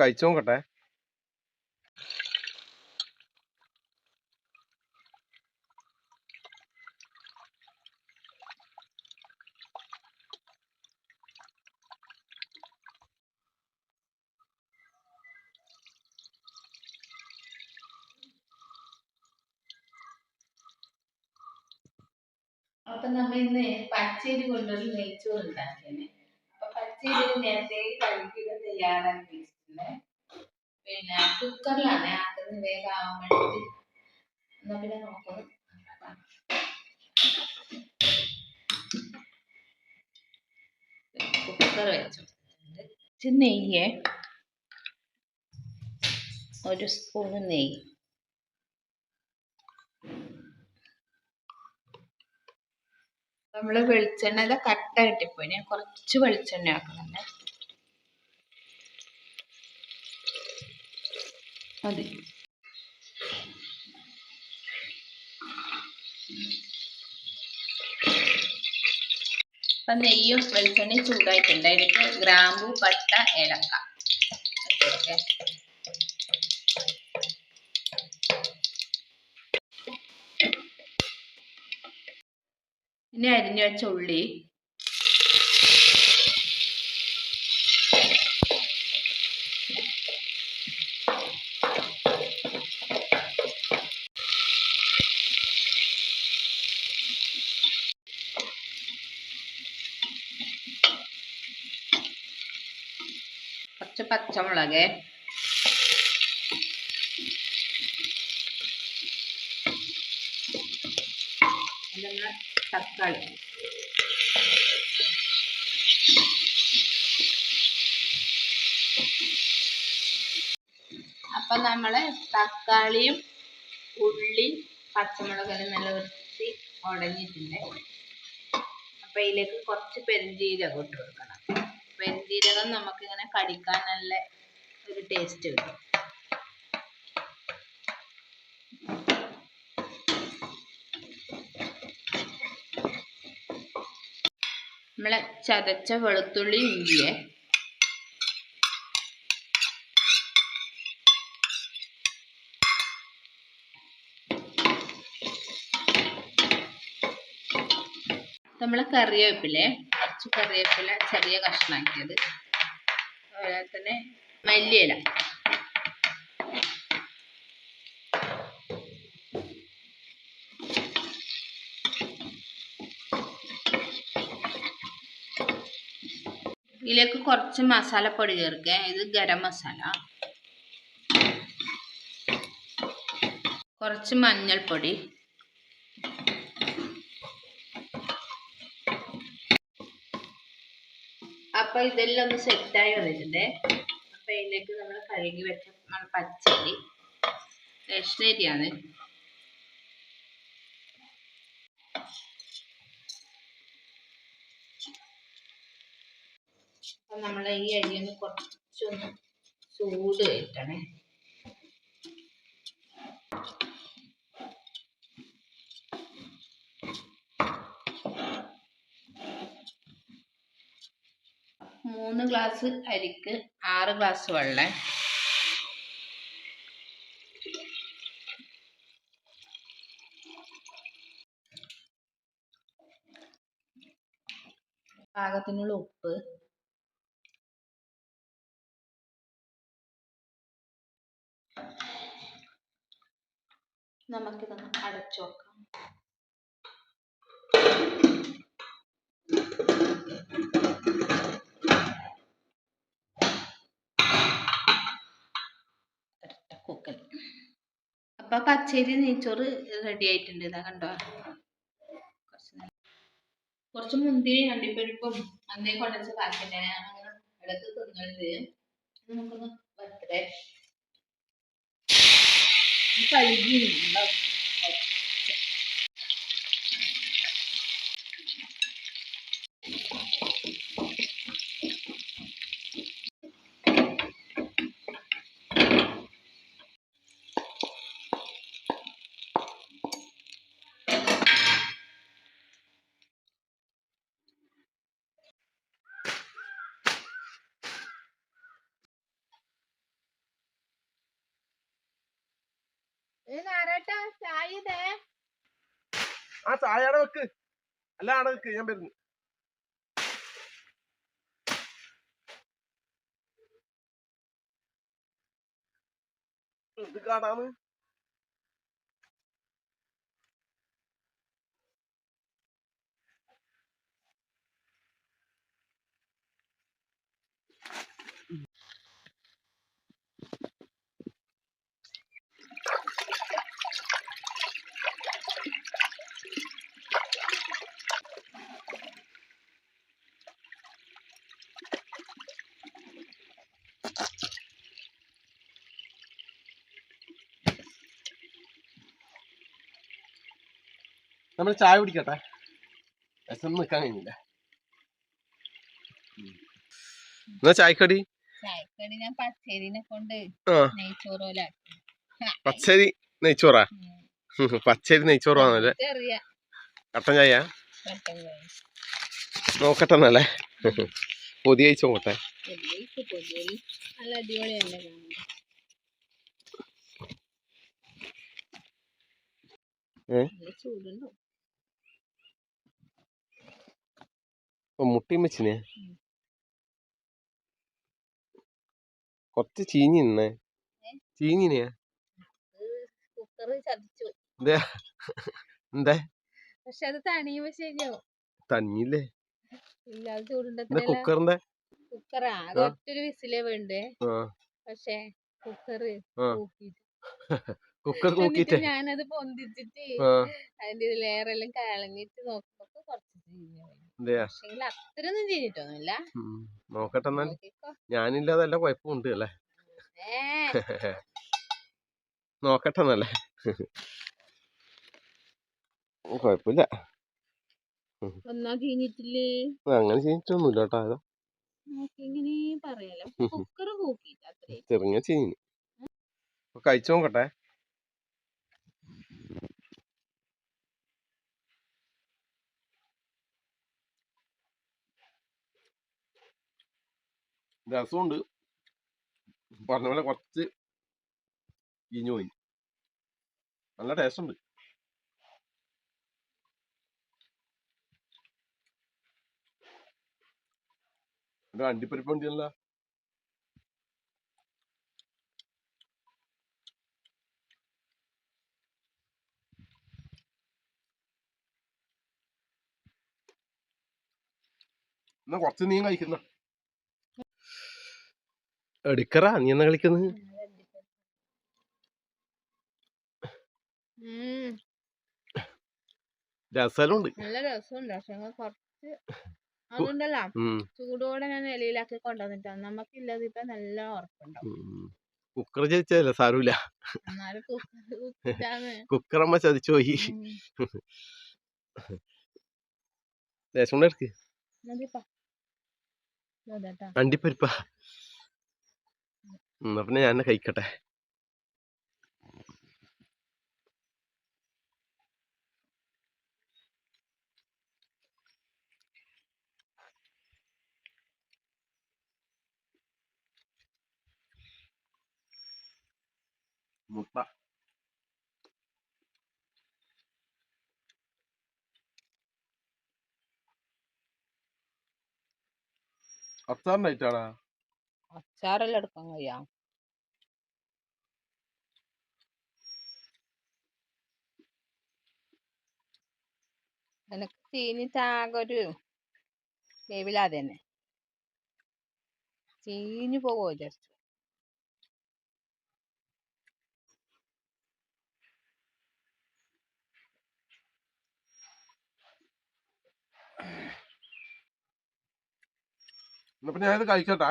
കഴിച്ചു നോക്കട്ടെ. അപ്പൊ നമ്മ ഇന്ന് പച്ചരി കൊണ്ടൊരു നെയ്ച്ചോറ് ഉണ്ടാക്കിയാണ് അപ്പൊ പച്ചരി നേരത്തെ കഴിക്കുക തയ്യാറാക്കി. പിന്നെ കുക്കറിലാണ്. ആക്കുന്നത് വേഗം ആവാൻ വേണ്ടിട്ട് എന്നാ പിന്നെ നോക്കുന്നു. കുക്കർ വെച്ചു നെയ്യ്. ഒരു സ്പൂണ് നെയ്യ്. നമ്മൾ വെളിച്ചെണ്ണ കട്ട കിട്ടിപ്പോയി ഞാൻ കുറച്ച് വെളിച്ചെണ്ണ ആക്കുന്നുണ്ട് മതി. അപ്പൊ നെയ്യും വെളിച്ചെണ്ണയും ചൂടായിട്ടുണ്ട്. അതിലേക്ക് ഗ്രാമ്പു പട്ട ഏലക്ക. ഇനി അരിഞ്ഞു വെച്ച ഉള്ളി. കുറച്ച് പച്ചമുളക്. തക്കാളി. അപ്പൊ നമ്മൾ തക്കാളിയും ഉള്ളി പച്ചമുളകെല്ലാം നല്ല വൃത്തി ഉടഞ്ഞിട്ടുണ്ട്. അപ്പൊ ഇതിലേക്ക് കുറച്ച് പെരുംജീരകം ഇട്ട് കൊടുക്കണം. പെരുംജീരകം നമുക്ക് ഇങ്ങനെ കടിക്കാൻ നല്ല ഒരു ടേസ്റ്റ് കിട്ടും. നമ്മളെ ചതച്ച വെളുത്തുള്ളി ഇഞ്ചിയെ. നമ്മളെ കറിവേപ്പിലെ. കുറച്ച് കറിവേപ്പില ചെറിയ കഷ്ണാക്കിയത് അതുപോലെ തന്നെ മല്ലിയില. ഇതിലേക്ക് കുറച്ച് മസാലപ്പൊടി ചേർക്കുക. ഇത് ഗരം മസാല. കുറച്ച് മഞ്ഞൾപ്പൊടി. അപ്പൊ ഇതെല്ലാം ഒന്ന് സെറ്റായി വന്നിട്ടുണ്ട്. അപ്പൊ ഇതിലേക്ക് നമ്മൾ കഴുകി വെച്ച നമ്മൾ പച്ചരി റേഷനരിയാണ് അപ്പൊ നമ്മൾ ഈ അരി ഒന്ന് കുറച്ചൊന്ന് ചൂട് കയറ്റണേ മൂന്ന് ഗ്ലാസ് അരിക്ക് ആറ് ഗ്ലാസ് വെള്ളം. പാകത്തിനുള്ള ഉപ്പ്. നമുക്കിതൊന്ന് അടച്ചു വെക്കാം. അപ്പൊ പച്ചരി നെയ്ച്ചോറ് റെഡി ആയിട്ടുണ്ട്. ഇതാ കണ്ടോ? കുറച്ച് മുന്തിരി അണ്ടിപ്പരിപ്പും അന്നേ കൊണ്ടുവച്ച പാക്കറ്റ്. ഞാൻ അങ്ങനെ ഇടയ്ക്ക് തിന്നരുത്. നമുക്കൊന്ന് വരട്ടെ കഴുകി സുഖേട്ടാ ആ ചായ അവിടെ വെക്ക്. അല്ല അവിടെ വെക്ക് ഞാൻ വരുന്നു. ഇത് കാടാണ് നമ്മൾ ചായ കുടിക്കട്ടെ. വിശന്ന് നിക്കാൻ കഴിഞ്ഞില്ല എന്നാ ചായക്കടി? ചായക്കടി ഞാൻ പച്ചരിനെ കൊണ്ട് ആ. നെയ്ച്ചോറോല പച്ചരി നെയ്ച്ചോറാ? പച്ചരി നെയ്ച്ചോറാണല്ലേ? കട്ടൻ ചായ? നോക്കട്ടെ. എന്നല്ലേ പൊതി തന്നെ കാണും ഏ? നല്ല ചൂടുണ്ടോ ഇപ്പൊ മുട്ടിയും വെച്ചിനെ. കൊറച്ച് ചീഞ്ഞി നിന്നേ? ചീഞ്ഞിനെയാ എന്താ? പക്ഷെ അത് തണിയുമ്പോ ശരിയാവും ചൂടുണ്ടത്തില്ല കുക്കറിന്റെ കുക്കറാ അത്. ഒറ്റൊരു വിസിലേ വേണ്ടേ? പക്ഷെ കുക്കർ ഞാനത് പൊന്തിച്ചിട്ട് അതിന്റെ ലെയറെല്ലാം കളഞ്ഞിട്ട് നോക്കുമ്പോ കുറച്ച് ചീഞ്ഞു പോയി എന്തെയാ പക്ഷെങ്കിൽ അത്രയൊന്നും ചെയ്തിട്ടൊന്നുമില്ല. നോക്കട്ടെ എന്നാൽ. ഞാനില്ലാതല്ല കുഴപ്പമുണ്ട് അല്ലേ? നോക്കട്ടെ എന്നല്ലേ കുഴപ്പമില്ല അങ്ങനെ ചെയ്തിട്ടൊന്നുമില്ല കേട്ടോ അത് നോക്കി കഴിച്ചു പറയാലോ കുക്കർ കൂക്കിട്ട് അത്രേ ചെറുങ്ങ ചീഞ്ഞു അപ്പൊ കഴിച്ചു നോക്കട്ടെ രസമുണ്ട് പറഞ്ഞ പോലെ കുറച്ച് ഇഞ്ഞു പോയി. നല്ല ടേസ്റ്റ് ഉണ്ട് അണ്ടിപ്പരിപ്പ് ഉണ്ടല്ല എന്നാ കുറച്ച് നീ കഴിക്കുന്ന എടുക്കറാ നീ എന്നാ കളിക്കുന്നത് രസമുണ്ട് നല്ല രസമുണ്ട്. പക്ഷെ അങ്ങ് കുറച്ച് അതുണ്ടല്ലോ ഉം, ചൂടോടെ ഞാൻ ഇലയിലാക്കി കൊണ്ടുവന്നിട്ടാണ്. നമുക്കില്ലത് ഇപ്പൊ നല്ല ഉറപ്പുണ്ടാവും. ഉം. കുക്കർ ചതിച്ചതല്ല സാരമില്ല കുക്കിട്ടാണ് കുക്കറമ്മ ചതിച്ചു പോയി. ലേശം കൂടെ എടുക്ക്. അണ്ടിപ്പരിപ്പാ എന്നാ പിന്നെ ഞാൻ തന്നെ കഴിക്കട്ടെ. മുട്ട. അച്ചാറിനായിട്ടാടാ അച്ചാറെല്ലാം എടുക്കാൻ കഴിയാ എനക്ക് ചീഞ്ഞിട്ടാകെ ഒരു വേവില്ലാതെ തന്നെ. ചീഞ്ഞു പോകുമോ വിചാരിച്ചു. എന്നാ പിന്നെ ഞാനിത് കഴിക്കട്ടെ